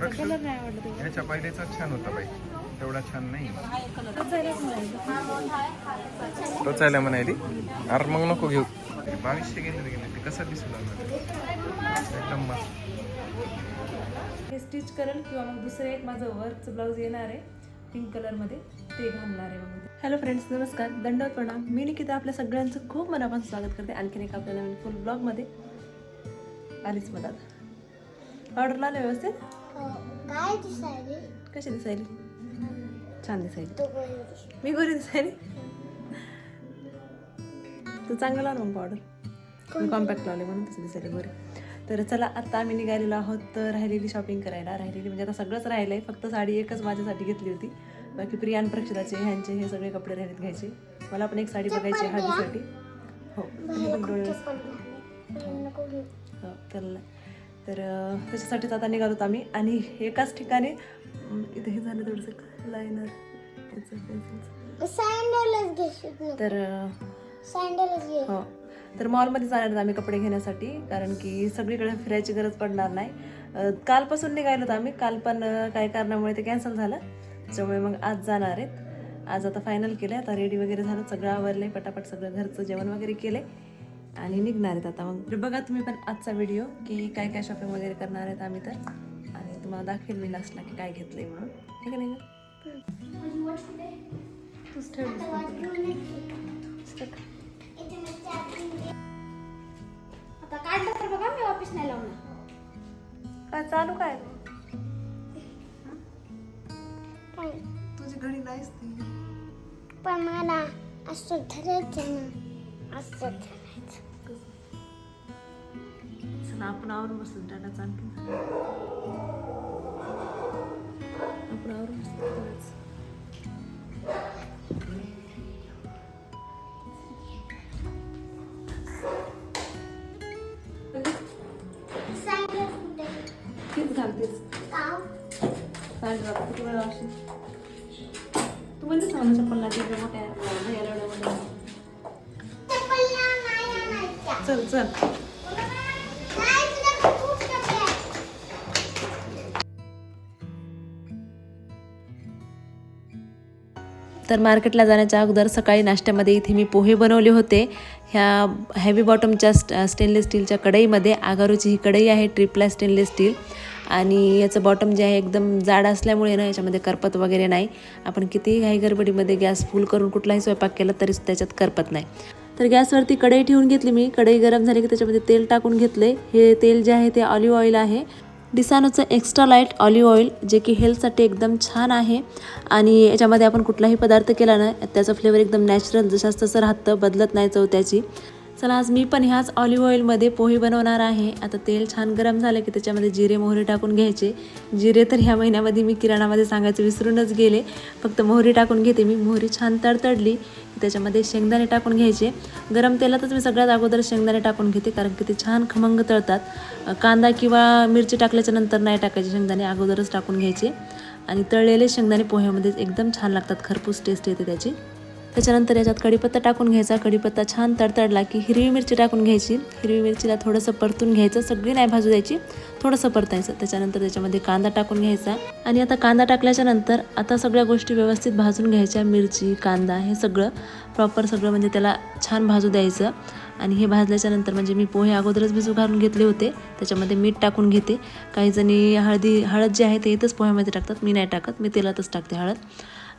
Colour नाही आवडला. ह्याच्या पहिलेचा छान होता बाई. तेवढा छान नाही. टोचायला म्हणायली अरे मग नको घेऊ. बावीसशे गेले ते कसं दिसू लागलं? एकदम मस्त. हे स्टिच करेल किंवा मग दुसरं एक माझं वर्कचं ब्लाऊज येणार आहे पिंक कलरमध्ये ते घालणार आहे मग. हॅलो फ्रेंड्स नमस्कार. दंडवत प्रणाम मी निकिता आपल्या सगळ्यांचं खूप मनापासून स्वागत करते. आणखीन एक आपल्या नवीन फुल ब्लॉगमध्ये आलीच मदत. ऑर्डरला व्यवस्थित? काय दिसायली? कशी दिसायली? छान दिसायली. मी गोरी दिसायली? तू चांगला लाव मग ऑर्डर मी कॉम्पॅक्ट लावले म्हणून तसं दिसायली गोरी तर चला आता आम्ही निघालेलो आहोत तर राहिलेली शॉपिंग करायला. राहिलेली म्हणजे आता सगळंच राहिलं आहे फक्त साडी एकच माझ्यासाठी घेतली होती. बाकी प्रिया आणि प्रक्षिताचे ह्यांचे हे सगळे कपडे राहिलेत घ्यायचे. मला पण एक साडी बघायची हळदीसाठी. हो पण डोळे. हो, तर तर त्याच्यासाठीच आता निघालो होतो आम्ही. आणि एकाच ठिकाणी इथे हे झालं थोडंसं लायनर. तर हो. तर मॉलमध्ये जाणार आम्ही कपडे घेण्यासाठी कारण की सगळीकडे फिरायची गरज पडणार नाही. कालपासून निघालो होतो आम्ही. काल पण काही कारणामुळे ते कॅन्सल झालं. त्याच्यामुळे मग आज जाणार आहेत. आज आता फायनल केलं आता रेडी वगैरे झालं. सगळं आवरलं पटापट सगळं घरचं जेवण वगैरे केलं आणि निघणार आहेत आता. मग तर बघा तुम्ही पण आजचा व्हिडिओ की काय काय शॉपिंग वगैरे करणार आहेत आम्ही तर. आणि तुम्हाला दाखवेल मी लास्टला की काय घेतलंय म्हणून. ठीक आहे नाही चालू काय? पण तुझी घडी नाहीच ती. पण मला असं धरायचं ना असं धरायचं चला आपण आवरून बसतो टाटाचा आणखी आपण आवरून बसतो तेवढंच. सँडल कुठे. तीच घालतेस. काव चालेल बाबा किती वेळ चल. तर मार्केटला जाण्याच्या अगोदर सकाळी नाश्त्यामध्ये इथे मी पोहे बनवले होते. ह्या हॅवी बॉटमच्या स्ट स्टेनलेस स्टीलच्या कढईमध्ये आगारूची ही कढई आहे ट्रिपला स्टेनलेस स्टील आणि याचं बॉटम जे आहे एकदम जाड असल्यामुळे ना याच्यामध्ये करपत वगैरे नाही. आपण कितीही घाई गडबडीमध्ये गॅस फुल करून कुठलाही स्वयंपाक केला तरी त्याच्यात करपत नाही. तर गॅसवरती कढई ठेवून घेतली मी. कढई गरम झाली की त्याच्यामध्ये तेल टाकून घेतले. हे तेल जे आहे ते ऑलिव्ह ऑइल आहे. डिसानोचं एक्स्ट्रा लाइट ऑलिव्ह ऑइल जे की हेल्थसाठी एकदम छान आहे. आणि याच्यामध्ये आपण कुठलाही पदार्थ केला ना त्याचं फ्लेवर एकदम नॅचरल जशाच तसं राहतं बदलत नाही चव त्याची. चला आज मी पण ह्याच ऑलिव्ह ऑइलमध्ये पोहे बनवणार आहे. आता तेल छान गरम झालं की त्याच्यामध्ये जिरे मोहरी टाकून घ्यायचे. जिरे तर ह्या महिन्यामध्ये मी किराणामध्ये सांगायचं विसरूनच गेले. फक्त मोहरी टाकून घेते मी. मोहरी छान तडतडली त्याच्यामध्ये शेंगदाणे टाकून घ्यायचे. गरम तेलातच मी सगळ्यात अगोदर शेंगदाणे टाकून घेते कारण की ते छान खमंग तळतात. कांदा किंवा मिरची टाकल्याच्या नंतर नाही टाकायचे शेंगदाणे अगोदरच टाकून घ्यायचे. आणि तळलेले शेंगदाणे पोह्यामध्ये एकदम छान लागतात. खरपूस टेस्ट येते त्याची. त्याच्यानंतर याच्यात कढीपत्ता टाकून घ्यायचा. कढीपत्ता छान तडतडला की हिरवी मिरची टाकून घ्यायची. हिरवी मिरचीला थोडंसं परतून घ्यायचं. सगळी नाही भाजू द्यायची. थोडंसं परतायचं. त्याच्यानंतर त्याच्यामध्ये कांदा टाकून घ्यायचा. आणि आता कांदा टाकल्याच्या नंतर आता सगळ्या गोष्टी व्यवस्थित भाजून घ्यायच्या. मिरची कांदा हे सगळं प्रॉपर सगळं म्हणजे त्याला छान भाजू द्यायचं. आणि हे भाजल्याच्या नंतर म्हणजे मी पोहे अगोदरच भिजू घालून घेतले होते. त्याच्यामध्ये मीठ टाकून घेते. काही जणी हळदी हळद जे आहे ते इथंच पोह्यामध्ये टाकतात. मी नाही टाकत. मी तेलातच टाकते हळद.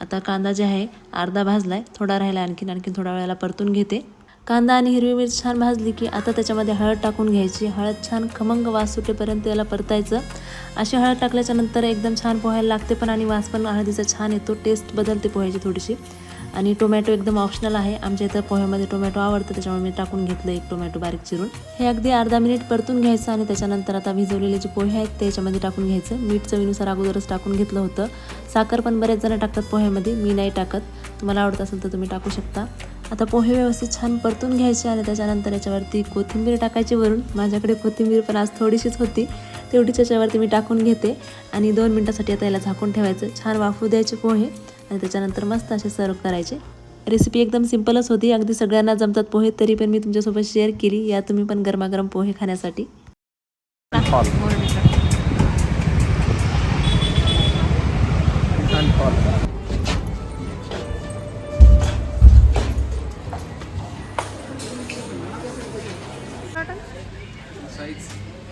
आता कांदा जे आहे अर्धा भाजला आहे थोडा राहिला आणखीन आणखीन थोडा वेळाला परतून घेते. कांदा आणि हिरवी मिरची छान भाजली की आता त्याच्यामध्ये हळद टाकून घ्यायची. हळद छान खमंग वास सुटेपर्यंत याला परतायचं. अशी हळद टाकल्याच्या नंतर एकदम छान पोहायला लागते पण आणि वास पण हळदीचा छान येतो. टेस्ट बदलते पोह्याची थोडीशी. आणि टोमॅटो एकदम ऑप्शनल आहे. आमच्या इथं पोह्यामध्ये टोमॅटो आवडतं त्याच्यामुळे मी टाकून घेतलं एक टोमॅटो बारीक चिरून. हे अगदी अर्धा मिनिट परतून घ्यायचं आणि त्याच्यानंतर आता भिजवलेले जे पोहे आहेत ते याच्यामध्ये टाकून घ्यायचं. मीठ चवीनुसार अगोदरच टाकून घेतलं होतं. साखर पण बरेच जण टाकतात पोह्यामध्ये मी नाही टाकत. तुम्हाला आवडत असेल तर तुम्ही टाकू शकता. आता पोहे व्यवस्थित छान परतून घ्यायचे आणि त्याच्यानंतर याच्यावरती कोथिंबीर टाकायची वरून. माझ्याकडे कोथिंबीर पण आज थोडीशीच होती तेवढीच याच्यावरती मी टाकून घेते. आणि दोन मिनटासाठी आता याला झाकून ठेवायचं. छान वाफू द्यायचे पोहे. आणि त्याच्यानंतर मस्त असे सर्व करायचे. रेसिपी एकदम सिंपलच होती. अगदी सगळ्यांना जमतात पोहे तरी पण मी तुमच्यासोबत शेअर केली. या तुम्ही पण गरमागरम पोहे खाण्यासाठी.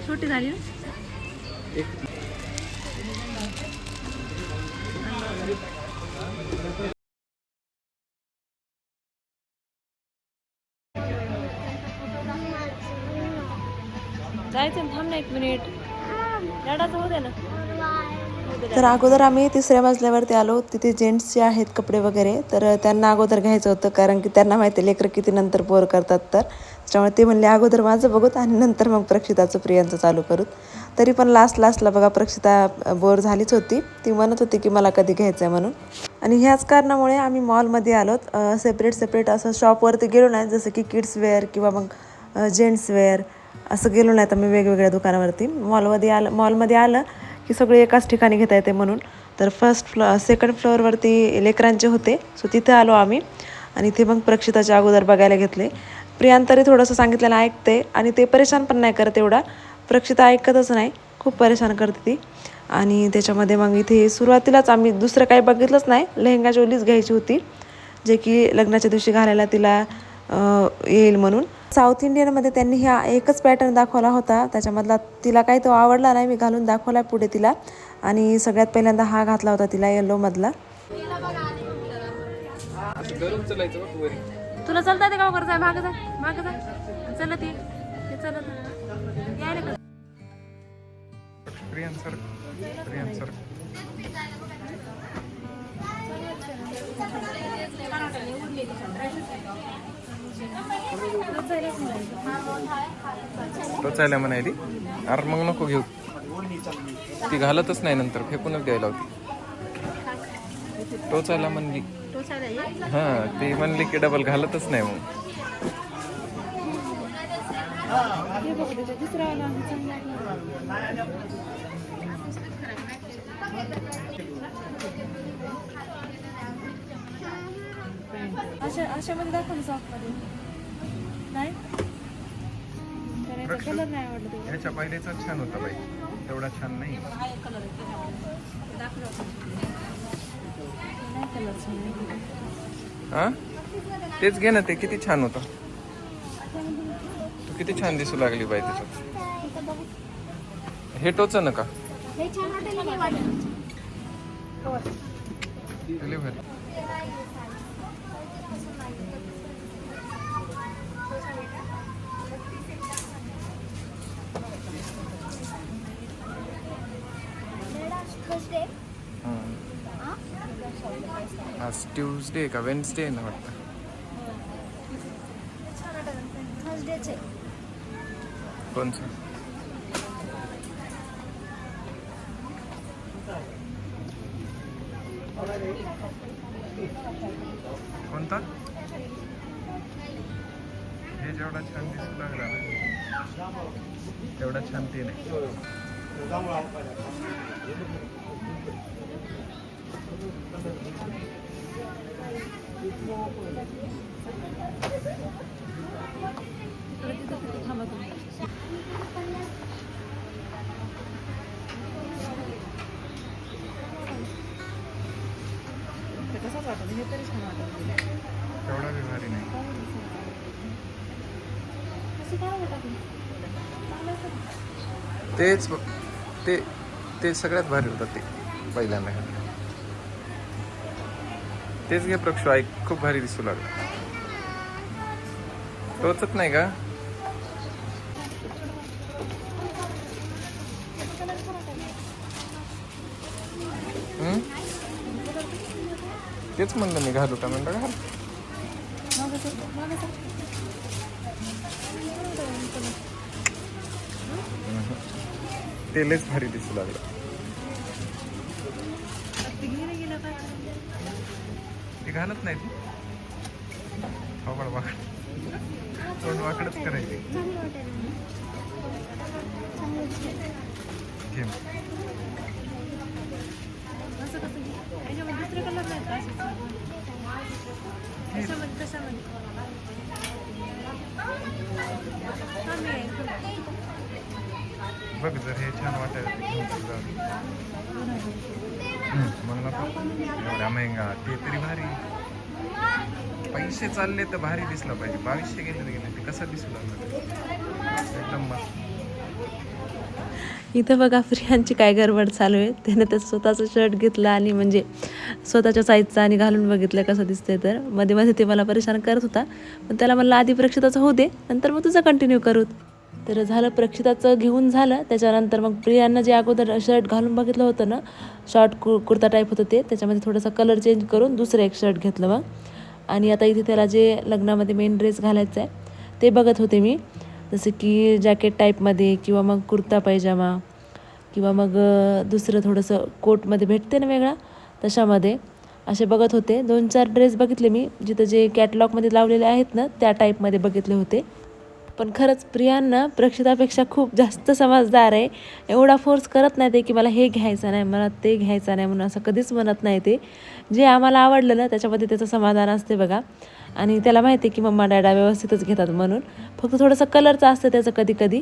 छोटी झाली एक तर अगोदर आम्ही तिसऱ्या मजल्यावरती आलो. तिथे जेंट्स जे आहेत कपडे वगैरे तर त्यांना अगोदर घ्यायचं होतं कारण की त्यांना माहिती आहे लेकरं किती नंतर बोर करतात तर. त्यामुळे ते म्हणले अगोदर माझं बघूत आणि नंतर मग प्रक्षिताचं प्रियांचं चालू करूत. तरी पण लास्ट लास्टला बघा प्रक्षिता बोर झालीच होती. ती म्हणत होती की मला कधी घ्यायचं आहे म्हणून. आणि ह्याच कारणामुळे आम्ही मॉलमध्ये आलोत. सेपरेट सेपरेट असं शॉपवरती गेलो नाही जसं की किड्स वेअर किंवा मग जेंट्स वेअर असं गेलो नाही आम्ही वेगवेगळ्या दुकानावरती. मॉलमध्ये आलं मॉलमध्ये आलं. की सगळे एकाच ठिकाणी घेता येते म्हणून. तर फर्स्ट फ्लो सेकंड फ्लोअरवरती लेकरांचे होते. सो तिथे आलो आम्ही. आणि ते मग प्रक्षिताच्या अगोदर बघायला घेतले. प्रियांतरी थोडंसं सांगितलेलं ऐकते आणि ते परेशान पण नाही करत एवढा. प्रक्षिता ऐकतच नाही. खूप परेशान करते ती. आणि त्याच्यामध्ये मग इथे सुरुवातीलाच आम्ही दुसरं काही बघितलंच नाही. लेहंगा चोलीच घ्यायची होती. जे की लग्नाच्या दिवशी घालायला तिला येईल म्हणून. साऊथ इंडियनमध्ये त्यांनी हा एकच पॅटर्न दाखवला होता. त्याच्यामधला तिला काही तो आवडला नाही मी घालून दाखवला पुढे तिला. आणि सगळ्यात पहिल्यांदा हा घातला होता तिला येल्लोमधला तुला चालता येते का वगैरे जाय मागं जा मागं जा. चलत ये हे यायला सर टोचायला म्हणायली अरे मग नको घेऊ. ती घालतच नाही नंतर फेकूनच द्यायला होती. टोचायला म्हणली. हा ती म्हणली की डबल घालतच नाही मग अशा अशामध्ये दाखव ना सॉफ्टमध्ये नाही? तर कलर नाही आवडला ते ह्याच्या पहिलेचा छान होता बाई. तेवढा छान नाही. नाही कलर छान आहे. हा? तेच घे ना ते किती छान होतं. तू किती छान दिसू लागली बाई त्याच्यात हे टोच नका हे छान वाटेल वाटेल लय भारी फर्स्ट डे हम्म. आज ट्यूजडे का वेन्सडे ना वाटतं? कोणचं? कोणता? हे जेवढा छान दिसू लागला ना तेवढा छान ते नाही. वाटत हे तरी छान वाटत तेवढा बी भारी नाही तेच बघ. ते ते सगळ्यात भारी होतं ते पहिल्यांदा तेच घे प्रक्षो ऐक खूप भारी दिसू लागलं. टोचत नाही का? तेच म्हणलं मी घालू का म्हणलं घाल. तेलच भारी दिसू लागलं ते घेणं गेलं काय ते घालत नाही तू वाकड वाकड तोंड वाकडच करायचे चांगलं वाटेल चांगलं दिसेल. घे असं कसं घे याच्यामध्ये दुसरे कलर घालत नाहीत ना वाकड वाकड. तोंड वाकडच करायचे. बघ जर हे छान वाटायला मला एवढा मेहंगा. ते तरी भारी. पैसे चालले तर भारी दिसला पाहिजे. बावीसशे गेले तर गेले. ते कसं दिसू लागलं एकदम मस्त. इथं बघा प्रियांची काय गडबड चालू आहे. त्याने त्याचं स्वतःचं शर्ट घेतलं आणि म्हणजे स्वतःच्या साईजचा आणि घालून बघितलं कसं दिसतंय तर. मध्ये मध्ये ते मला परेशान करत होता. पण त्याला म्हणलं आधी प्रक्षिताचं होऊ दे नंतर मग तुझं कंटिन्यू करू. तर झालं प्रक्षिताचं घेऊन झालं. त्याच्यानंतर मग प्रियांना जे अगोदर शर्ट घालून बघितलं होतं ना शॉर्ट कु कुर्ता टाईप होतं ते त्याच्यामध्ये थोडासा कलर चेंज करून दुसरं एक शर्ट घेतलं मग. आणि आता इथे त्याला जे लग्नामध्ये मेन ड्रेस घालायचा आहे ते बघत होते मी. जसं की जॅकेट टाईपमध्ये किंवा मग कुर्ता पायजामा किंवा मग दुसरं थोडंसं कोटमध्ये भेटते ना वेगळा तशामध्ये. असे बघत होते. दोन चार ड्रेस बघितले मी जिथं जे कॅटलॉगमध्ये लावलेले आहेत ना त्या टाईपमध्ये बघितले होते. पण खरंच प्रियांना प्रक्षितापेक्षा खूप जास्त समजदार आहे. एवढा फोर्स करत नाही ते की मला हे घ्यायचं नाही मला ते घ्यायचं नाही म्हणून असं कधीच म्हणत नाही ते. जे आम्हाला आवडलं ना त्याच्यामध्ये त्याचं समाधान असते बघा. आणि त्याला माहिती आहे की मम्मा डॅडा व्यवस्थितच घेतात म्हणून. फक्त थोडंसं कलरचं असतं त्याचं कधी कधी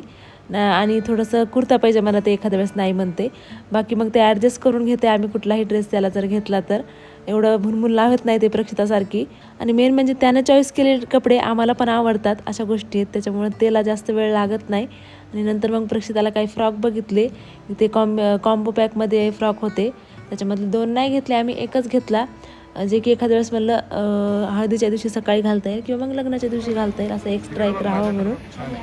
आणि थोडंसं कुर्ता पाहिजे मला ते एखाद्या वेळेस नाही म्हणते. बाकी मग ते ॲडजस्ट करून घेते आम्ही कुठलाही ड्रेस त्याला जर घेतला तर. एवढं भुनभुन लावत नाही ते प्रक्षितासारखी. आणि मेन म्हणजे त्यानं चॉईस केलेले कपडे आम्हाला पण आवडतात अशा गोष्टी आहेत. त्याच्यामुळे त्याला जास्त वेळ लागत नाही. आणि नंतर मग प्रक्षिताला काही फ्रॉक बघितले. ते कॉम कॉम्बो पॅकमध्ये फ्रॉक होते. त्याच्यामधले दोन नाही घेतले आम्ही एकच घेतला. जे की एखाद्या वेळेस म्हणलं हळदीच्या दिवशी सकाळी घालता येईल किंवा मग लग्नाच्या दिवशी घालता येईल असं एक्स्ट्रा एक राहावं म्हणून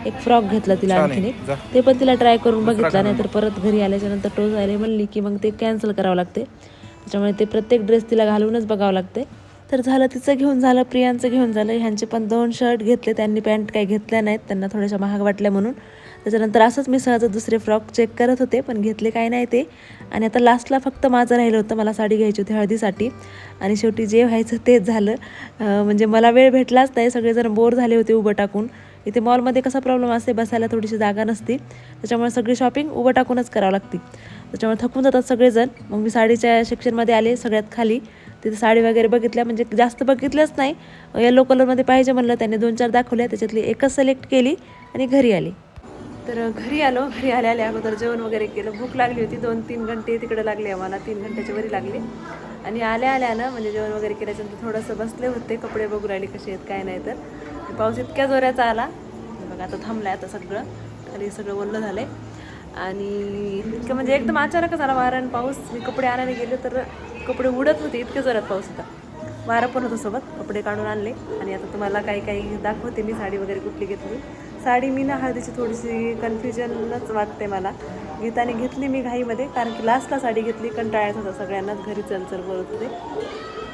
एक फ्रॉक घेतला तिला आणखीन एक. ते पण तिला ट्राय करून बघितला नाही. तर परत घरी आल्याच्यानंतर टोच आले म्हणली की मग ते कॅन्सल करावं लागते. त्याच्यामुळे ते प्रत्येक ड्रेस तिला घालूनच बघावं लागते. तर झालं तिचं घेऊन झालं प्रियांचं घेऊन झालं. ह्यांचे पण दोन शर्ट घेतले त्यांनी पॅन्ट काही घेतल्या नाहीत त्यांना थोड्याशा महाग वाटल्या म्हणून. त्याच्यानंतर असंच मी सहज दुसरे फ्रॉक चेक करत होते पण घेतले काय नाही ते. आणि आता लास्टला फक्त माझं राहिलं होतं मला साडी घ्यायची होती हळदीसाठी. आणि शेवटी जे व्हायचं तेच झालं. म्हणजे मला वेळ भेटलाच नाही सगळेजण बोर झाले होते उभं टाकून. इथे मॉलमध्ये कसा प्रॉब्लेम असते बसायला थोडीशी जागा नसती. त्याच्यामुळे सगळी शॉपिंग उभं टाकूनच करावं लागते. त्याच्यामुळे थकून जातात सगळेजण. मग मी साडीच्या सेक्शनमध्ये आले सगळ्यात खाली. तिथे साडी वगैरे बघितल्या म्हणजे जास्त बघितल्याच नाही. येलो कलरमध्ये पाहिजे म्हणलं त्याने दोन चार दाखवल्या. त्याच्यातली एकच सिलेक्ट केली आणि घरी आली. तर घरी आलो घरी आले आले अगोदर जेवण वगैरे केलं. भूक लागली होती दोन तीन घंटे तिकडे लागले आम्हाला तीन घंट्याच्या वरी लागले. आणि आल्या आल्या ना म्हणजे जेवण वगैरे केल्याच्यानंतर थोडंसं बसले होते कपडे बघू राहिले कसे आहेत काय नाही तर. पाऊस इतक्या जोराचा आला. बघा आता थांबलाय आता सगळं. खाली सगळं ओलं झालंय. आणि इतकं म्हणजे एकदम अचानकच आला वारा आणि पाऊस. मी कपडे आणायला गेले तर कपडे उडत होते इतक्या जोरात पाऊस होता. वारं पण होतं सोबत कपडे काढून आणले. आणि आता तुम्हाला काही काही दाखवते मी साडी वगैरे कुठली घेतली. साडी मी ना हळदीची थोडीशी कन्फ्युजनच वाटते मला. घेताना घेतली मी घाईमध्ये कारण की लास्टला साडी घेतली कंटाळ्यात होता सगळ्यांनाच घरी चल बोलत होते.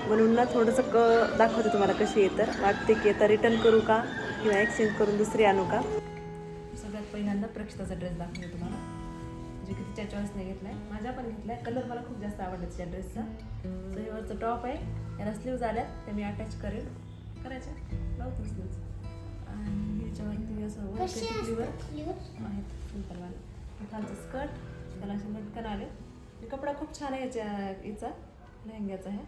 म्हणून ना थोडंसं क दाखवते तुम्हाला कशी येतं वाटते की आता रिटर्न करू का किंवा एक्सचेंज करून दुसरी आणू का? सगळ्यात पहिल्यांदा प्रक्षिताचा ड्रेस दाखवते तुम्हाला. जे की तिच्या चॉईसने आहे माझ्या पण घेतला आहे कलर मला खूप जास्त आवडला तिच्या ड्रेसचा सो हे वरचं टॉप आहे. याला स्लीव्ज आल्यात. ते मी अटॅच करेल. करायच्या लावतो स्लीव्ज आणि ह्याच्यावरती असं टिकलीवर आहेत सिंपलवाले खालचं स्कर्ट त्याला असे लटकन आले. कपडा खूप छान आहे याच्या याचा लेहंग्याचा आहे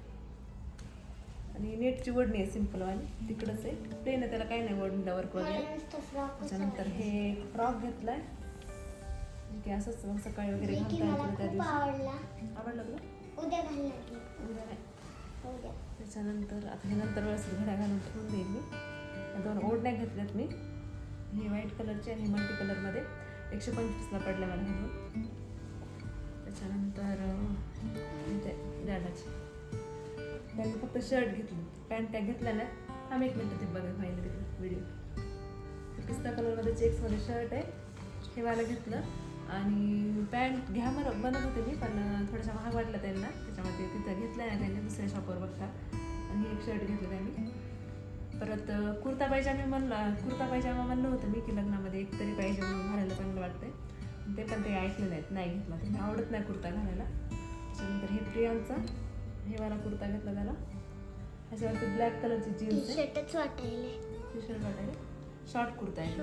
आणि नेटची ओढणी आहे सिंपलवाली तिकडंच आहे. प्लेन आहे त्याला काही नाही ओढणीला वर्क वगैरे. त्याच्यानंतर हे फ्रॉक घेतलाय. जे की असंच मग सकाळी वगैरे घालता येतं त्या दिवशी. आवडला. तुला? उद्या घालणार उद्या नाही. उद्या. त्याच्यानंतर आता हे नंतर व्यवस्थित घड्या घालून ठेवून देईल मी. बॅग घेतल्यात मी? हे व्हाईट कलरची आणि मल्टी कलरमध्ये एकशे पंचवीसला पडल्या मला हे दोन. त्याच्यानंतर अं, डॅडाची त्यांनी फक्त शर्ट घेतली. पॅन्ट त्या घेतल्या ना आम्ही एक मिनटं ते बघा पाहिलं घेतलं व्हिडिओ पिस्ता कलरमध्ये चेक्समध्ये शर्ट आहे. हे वाला घेतलं. आणि पॅन्ट घ्या म्हणत बनत होते मी पण थोडासा थोड्याशा महाग वाटलं त्यांना. त्याच्यामध्ये तिथं घेतलं आहे त्यांनी दुसऱ्या शॉपवर बघता. आणि एक शर्ट घेतलं त्यांनी. परत कुर्ता पायजामा म्हणलं कुर्ता पायजामा म्हणलं होतं मी की लग्नामध्ये एक तरी पाहिजे म्हणून घालायला चांगलं वाटतंय. ते पण ते ऐकले नाहीत नाही घेतला त्यांना. आवडत नाही कुर्ता घालायला. त्याच्यानंतर हे प्रियांचा हे वाला कुर्ता घेतला त्याला. ह्याच्यावरती ब्लॅक कलरची जीन्स आहे. शर्टच वाटायले. टी शर्ट वाटायला. शॉर्ट कुर्ता आहे.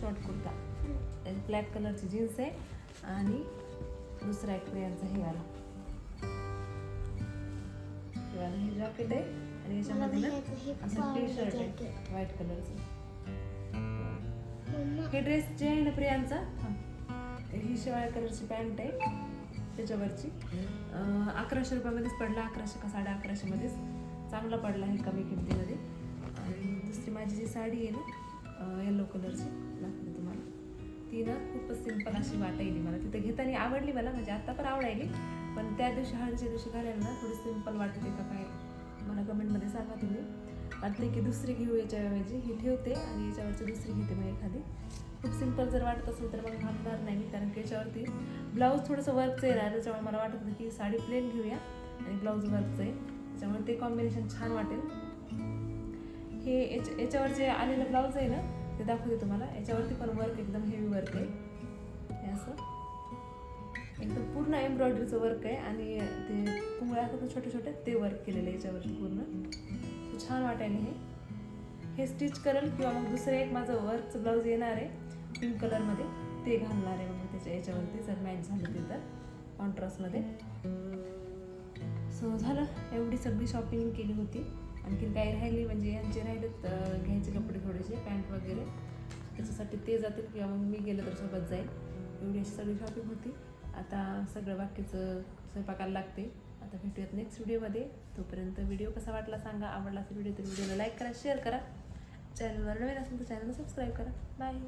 शॉर्ट कुर्ता. ब्लॅक कलरची जीन्स आहे आणि दुसरा एक प्रियांचा हे वाला. हे वाला हे जॅकेट आहे. आणि याच्यामध्ये ना असं टी शर्ट आहे. व्हाईट कलरचं हे ड्रेस जे आहे ना प्रियांचा. ही. शिवाळ्या कलरची पॅन्ट आहे त्याच्यावरची. अकराशे रुपयामध्येच पडला अकराशे का साडे अकराशेमध्येच चांगला पडला आहे कमी किमतीमध्ये. आणि दुसरी माझी जी साडी आहे ना येलो कलरची दाखवते तुम्हाला. ती ना खूपच सिंपल अशी वाटायली मला. तिथं घेताना आवडली मला म्हणजे आता पण आवडायली. पण त्या दिवशी हळदीच्या दिवशी घालायला ना थोडी सिंपल वाटते का काय. कमेंटमध्ये सांगा तुम्ही. वाटते की दुसरी घेऊ याच्याऐवजी. ही ठेवते आणि याच्यावरची दुसरी घेते मग एखादी. खूप सिंपल जर वाटत असेल तर मग घालणार नाही मी कारण की याच्यावरती ब्लाऊज थोडंसं वर्कचं येणार त्याच्यामुळे मला वाटत होतं की साडी प्लेन घेऊया आणि ब्लाऊज वर्कचं आहे. त्याच्यामुळे ते कॉम्बिनेशन छान वाटेल. हे याच्या याच्यावर जे आलेलं ब्लाऊज आहे ना ते दाखवते तुम्हाला. याच्यावरती पण वर्क एकदम हेवी वर्क आहे. हे असं. एकदम पूर्ण एम्ब्रॉयडरीचं वर्क आहे आणि ते पुंगळ्या असतात ना छोटे छोटे ते वर्क केलेलं आहे याच्यावरती पूर्ण. छान वाटायला हे. हे स्टिच करेल किंवा मग दुसरं एक माझं वर्कचं ब्लाऊज येणार आहे पिंक कलरमध्ये ते घालणार आहे मग त्याच्या याच्यावरती जर मॅच झालं ते तर कॉन्ट्रास्टमध्ये सो झालं. एवढी सगळी शॉपिंग केली होती. आणखीन काही राहिली म्हणजे यांचे राहिलेत घ्यायचे कपडे थोडेसे पॅन्ट वगैरे. त्याच्यासाठी ते जातील किंवा मग मी गेलं तर सोबत जाईल. एवढी अशी सगळी शॉपिंग होती. आता सगळं बाकीचं स्वयंपाकाला लागते. आता भेटूयात नेक्स्ट व्हिडिओमध्ये तोपर्यंत व्हिडिओ कसा वाटला सांगा. आवडला असेल व्हिडिओ तर व्हिडिओला लाईक करा शेअर करा. चॅनलवर नवीन असेल तर चॅनलला सबस्क्राईब करा. बाय